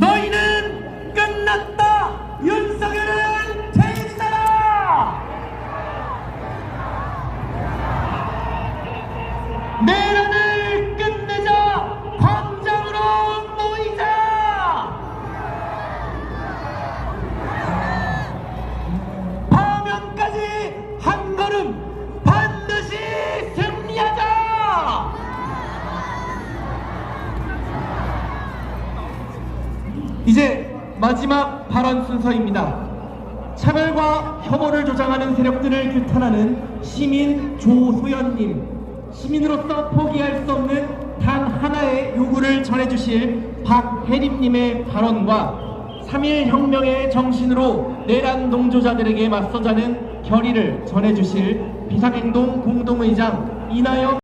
Biden! 이제 마지막 발언 순서입니다. 차별과 혐오를 조장하는 세력들을 규탄하는 시민 조소연님, 시민으로서 포기할 수 없는 단 하나의 요구를 전해주실 박혜림님의 발언과 3.1 혁명의 정신으로 내란 농조자들에게 맞서자는 결의를 전해주실 비상행동 공동의장 이나영